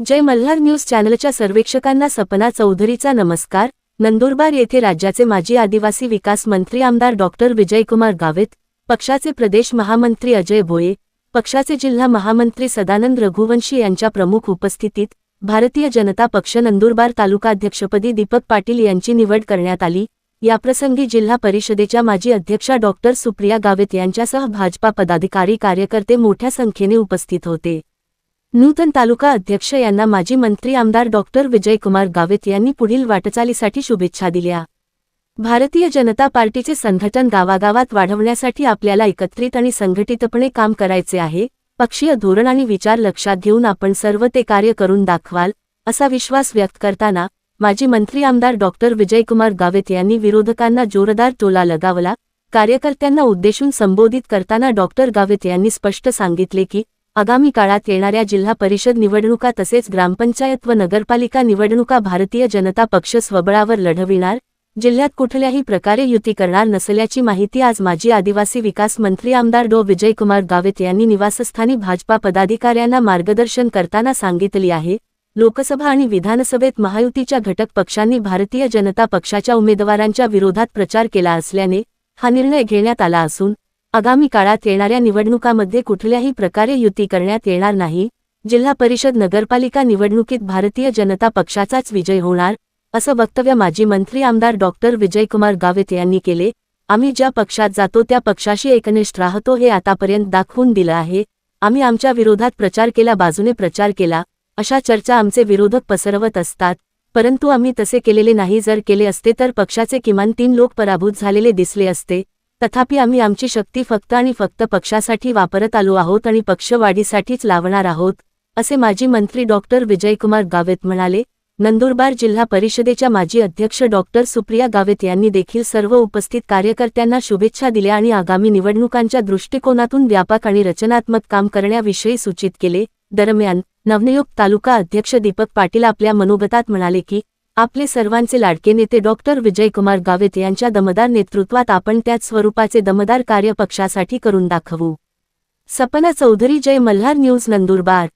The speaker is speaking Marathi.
जय मल्हार न्यूज चॅनलच्या सर्वेक्षकांना सपना चौधरीचा नमस्कार. नंदुरबार येथे राज्याचे माजी आदिवासी विकास मंत्री आमदार डॉक्टर विजयकुमार गावित पक्षाचे प्रदेश महामंत्री अजय भोये पक्षाचे जिल्हा महामंत्री सदानंद रघुवंशी यांच्या प्रमुख उपस्थितीत भारतीय जनता पक्ष नंदुरबार तालुकाध्यक्षपदी दीपक पाटील यांची निवड करण्यात आली. याप्रसंगी जिल्हा परिषदेच्या माजी अध्यक्षा डॉक्टर सुप्रिया गावित यांच्यासह भाजपा पदाधिकारी कार्यकर्ते मोठ्या संख्येने उपस्थित होते. नूतन तालुका अध्यक्ष यांना माजी मंत्री आमदार डॉक्टर विजयकुमार गावित यांनी पुढील वाटचालीसाठी शुभेच्छा दिल्या. भारतीय जनता पार्टीचे संघटन गावागावात वाढवण्यासाठी आपल्याला एकत्रित आणि संघटितपणे काम करायचे आहे पक्षीय धोरण आणि विचार लक्षात घेऊन आपण सर्व ते कार्य करून दाखवाल असा विश्वास व्यक्त करताना माजी मंत्री आमदार डॉक्टर विजयकुमार गावित यांनी विरोधकांना जोरदार टोला लगावला कार्यकर्त्यांना उद्देशून संबोधित करताना डॉक्टर गावित यांनी स्पष्ट सांगितले की आगामी काळात येणाऱ्या जिल्हा परिषद निवडणुका तसेच ग्रामपंचायत व नगरपालिका निवडणुका भारतीय जनता पक्ष स्वबळावर लढविणार जिल्ह्यात कुठल्याही प्रकारे युती करणार नसल्याची माहिती आज माजी आदिवासी विकास मंत्री आमदार डो. विजयकुमार गावित यांनी निवासस्थानी भाजपा पदाधिकाऱ्यांना मार्गदर्शन करताना सांगितली आहे. लोकसभा आणि विधानसभेत महायुतीच्या घटक पक्षांनी भारतीय जनता पक्षाच्या उमेदवारांच्या विरोधात प्रचार केला असल्याने हा निर्णय घेण्यात आला असून आगामी काळात येणाऱ्या निवडणुकामध्ये कुठल्याही प्रकारे युती करण्यात येणार नाही. जिल्हा परिषद नगरपालिका निवडणुकीत भारतीय जनता पक्षाचाच विजय होणार असं वक्तव्य माजी मंत्री आमदार डॉक्टर विजयकुमार गावित यांनी केले. आम्ही ज्या पक्षात जातो त्या पक्षाशी एकनिष्ठ राहतो हे आतापर्यंत दाखवून दिलं आहे. आम्ही आमच्या विरोधात प्रचार केला बाजूने प्रचार केला. अशा चर्चा आमचे विरोधक पसरवत असतात. परंतु आम्ही तसे केलेले नाही. जर केले असते तर पक्षाचे किमान तीन लोक पराभूत झालेले दिसले असते. तथापि आम्ही आमची शक्ती फक्त आणि फक्त पक्षासाठी वापरत आलो आहोत आणि पक्षवाढीसाठीच लावणार आहोत असे माजी मंत्री डॉक्टर विजयकुमार गावित म्हणाले. नंदुरबार जिल्हा परिषदेच्या माजी अध्यक्ष डॉक्टर सुप्रिया गावित यांनी देखील सर्व उपस्थित कार्यकर्त्यांना शुभेच्छा दिल्या आणि आगामी निवडणुकांच्या दृष्टिकोनातून व्यापक आणि रचनात्मक काम करण्याविषयी सूचित केले. दरम्यान नवनियुक्त तालुका अध्यक्ष दीपक पाटील आपल्या मनोगतात म्हणाले की आपले सर्वांचे लाडके नेते डॉक्टर विजयकुमार गावित यांच्या दमदार नेतृत्वात आपण त्याच स्वरूपाचे दमदार कार्य पक्षासाठी करून दाखवू. सपना चौधरी जय मल्हार न्यूज नंदुरबार.